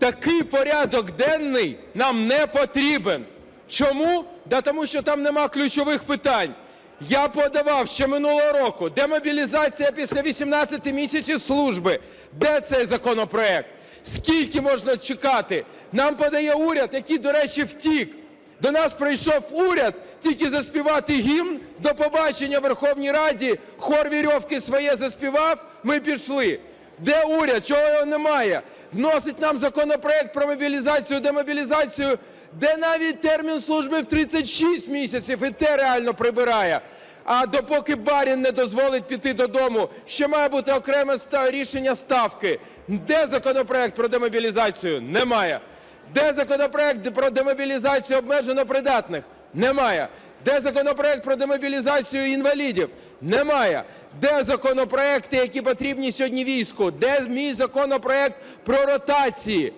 Такий порядок денний нам не потрібен. Чому? Да тому що там нема ключових питань. Я подавав ще минулого року демобілізація після 18 місяців служби. Де цей законопроект? Скільки можна чекати? Нам подає уряд, який, до речі, втік. До нас прийшов уряд тільки заспівати гімн. До побачення в Верховній Раді. Хор вірьовки своє заспівав. Ми пішли. Де уряд? Чого його немає? Вносить нам законопроект про мобілізацію, демобілізацію, де навіть термін служби в 36 місяців, і те реально прибирає. А допоки барін не дозволить піти додому, ще має бути окреме рішення ставки. Де законопроект про демобілізацію? Немає. Де законопроект про демобілізацію обмежено придатних? Немає. Де законопроект про демобілізацію інвалідів? Немає. Де законопроекти, які потрібні сьогодні війську? Де мій законопроект про ротації?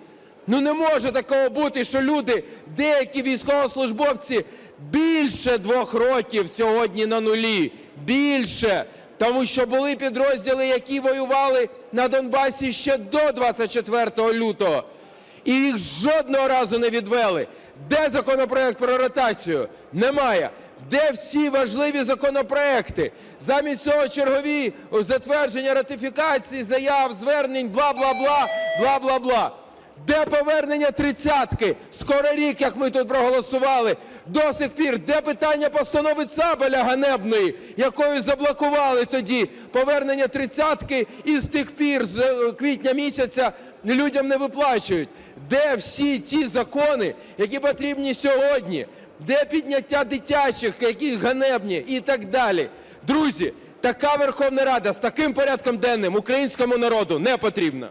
Ну не може такого бути, що люди, деякі військовослужбовці більше двох років сьогодні на нулі. Більше. Тому що були підрозділи, які воювали на Донбасі ще до 24 лютого. І їх жодного разу не відвели. Де законопроект про ротацію? Немає. Де всі важливі законопроекти? Замість цього чергові затвердження ратифікації, заяв, звернень, бла-бла-бла, бла-бла-бла. Де повернення тридцятки? Скоро рік, як ми тут проголосували. До сих пір. Де питання постанови Цабеля ганебної, якою заблокували тоді повернення тридцятки і з тих пір, з е, квітня місяця, людям не виплачують? Де всі ті закони, які потрібні сьогодні? Де підняття дитячих, які ганебні і так далі? Друзі, така Верховна Рада з таким порядком денним українському народу не потрібна.